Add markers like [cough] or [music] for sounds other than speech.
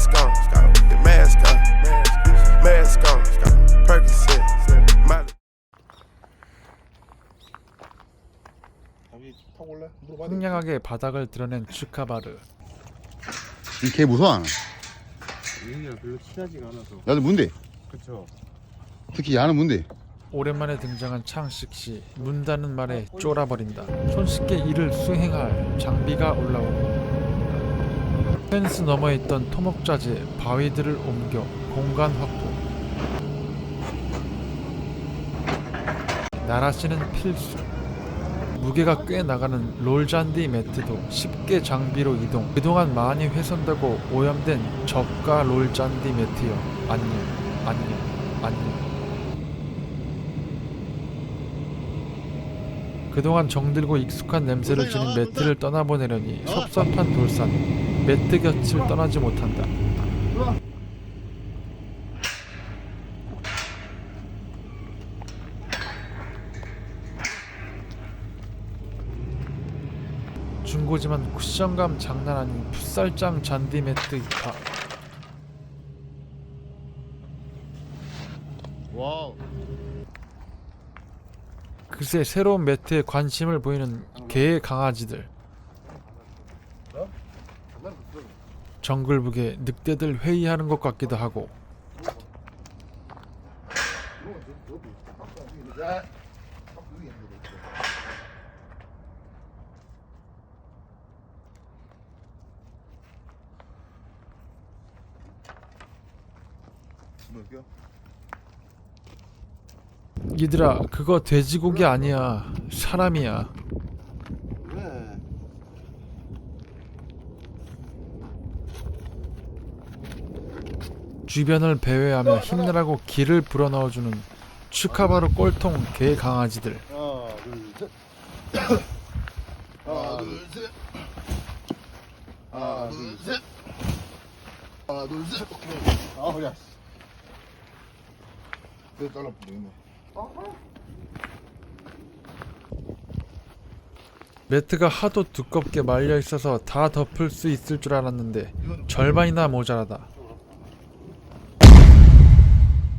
Mask on, the mask on, mask on, Percocet, Miley. 자기 타고 올래? 물어봐. 황량하게 바닥을 드러낸 슈카바르 이개 무서워. 얘네랑 별로 친하지가 않아서. 나도 뭔데? 그쵸. 특히 야는 뭔데? 오랜만에 등장한 창식 씨 문다는 말에 쫄아버린다 손쉽게 이를 수행할 장비가 올라오고 펜스 너머에 있던 토목자재 바위들을 옮겨 공간 확보. 나라시는 필수. 무게가 꽤 나가는 롤잔디 매트도 쉽게 장비로 이동. 그동안 많이 훼손되고 오염된 저가 롤잔디 매트여. 안녕 안녕 안녕 그동안 정들고 익숙한 냄새를 지닌 매트를 떠나보내려니 섭섭한 돌산. 매트 곁을 떠나지 못한다. 중고지만 쿠션감 장난 아닌 풋살장 잔디 매트 입하 와우. 글쎄 새로운 매트에 관심을 보이는 개의 강아지들 정글북에 늑대들 회의하는 것 같기도 하고 뭐야? 얘들아 그거 돼지고기 아니야 사람이야 왜? 주변을 배회하며 힘내라고 기를 불어넣어주는 추카바루 꼴통 개 강아지들 [coughs] 하나, 둘, 셋. 하나, 둘, 셋. 하나, 둘, 셋. 하나, 둘, 셋. 아, 허리야. 내 잘라 보이네. 매트가 하도 두껍게 말려 있어서 다 덮을 수 있을 줄 알았는데 절반이나 모자라다